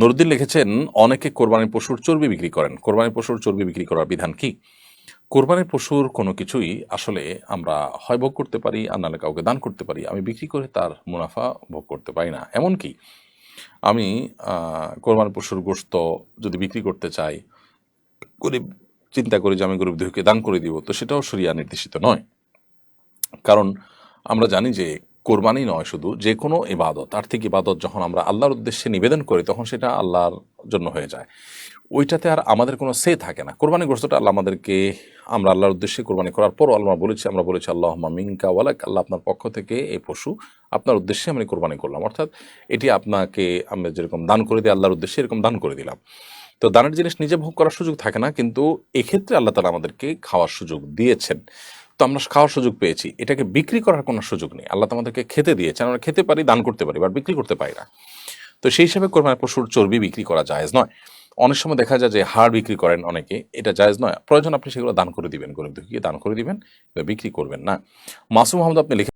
নুরুদ্দিন লিখেছেন, অনেকে কোরবানির পশুর চর্বি বিক্রি করেন। কোরবানির পশুর চর্বি বিক্রি করার বিধান কি? কোরবানির পশুর কোনো কিছুই আসলে আমরা হয় ভোগ করতে পারি, আর নাহলে কাউকে দান করতে পারি। আমি বিক্রি করে তার মুনাফা ভোগ করতে পারি না। এমনকি আমি কোরবানির পশুর গোশত যদি বিক্রি করতে চাই, গরিব চিন্তা করি যে আমি গরিব দেহকে দান করে দিব, তো সেটাও সরিয়া নির্দেশিত নয়। কারণ আমরা জানি যে কোরবানি নয় শুধু যে কোনো ইবাদত, আর্থিক ইবাদত যখন আমরা আল্লাহর উদ্দেশ্যে নিবেদন করি, তখন সেটা আল্লাহর জন্য হয়ে যায়। ওইটাতে আর আমাদের কোনো সে থাকে না। কোরবানি গ্রস্তটা আল্লাহ আমাদেরকে, আমরা আল্লাহর উদ্দেশ্যে কোরবানি করার পরও আল্লাহ বলেছি, আমরা বলেছি আল্লাহ মিঙ্কা ওয়ালাক আল্লাহ আপনার পক্ষ থেকে এই পশু, আপনার উদ্দেশ্যে আমি কোরবানি করলাম। অর্থাৎ এটি আপনাকে, আমরা যেরকম দান করে দিই আল্লাহর উদ্দেশ্যে এরকম দান করে দিলাম। তো দানের জিনিস নিজে ভোগ করার সুযোগ থাকে না, কিন্তু এক্ষেত্রে আল্লাহ তালা আমাদেরকে খাওয়ার সুযোগ দিয়েছেন। তো আমরা খাওয়ার সুযোগ পেয়েছি। এটাকে বিক্রি করার কোনো সুযোগ নেই। আল্লাহ আমাদেরকে খেতে দিয়েছেন। আমরা খেতে পারি, দান করতে পারি বা বিক্রি করতে পারি না। তো সেই হিসাবে কোরবানি পশুর চর্বি বিক্রি করা জায়েজ নয়। অনেক সময় দেখা যায় যে হাড় বিক্রি করেন অনেকে, এটা জায়েজ নয়। প্রয়োজন আপনি সেগুলো দান করে দিবেন। গরিব দুঃখীকে দান করে দিবেন? বিক্রি করবেন না। মাসুম আহমদ, আপনি লিখে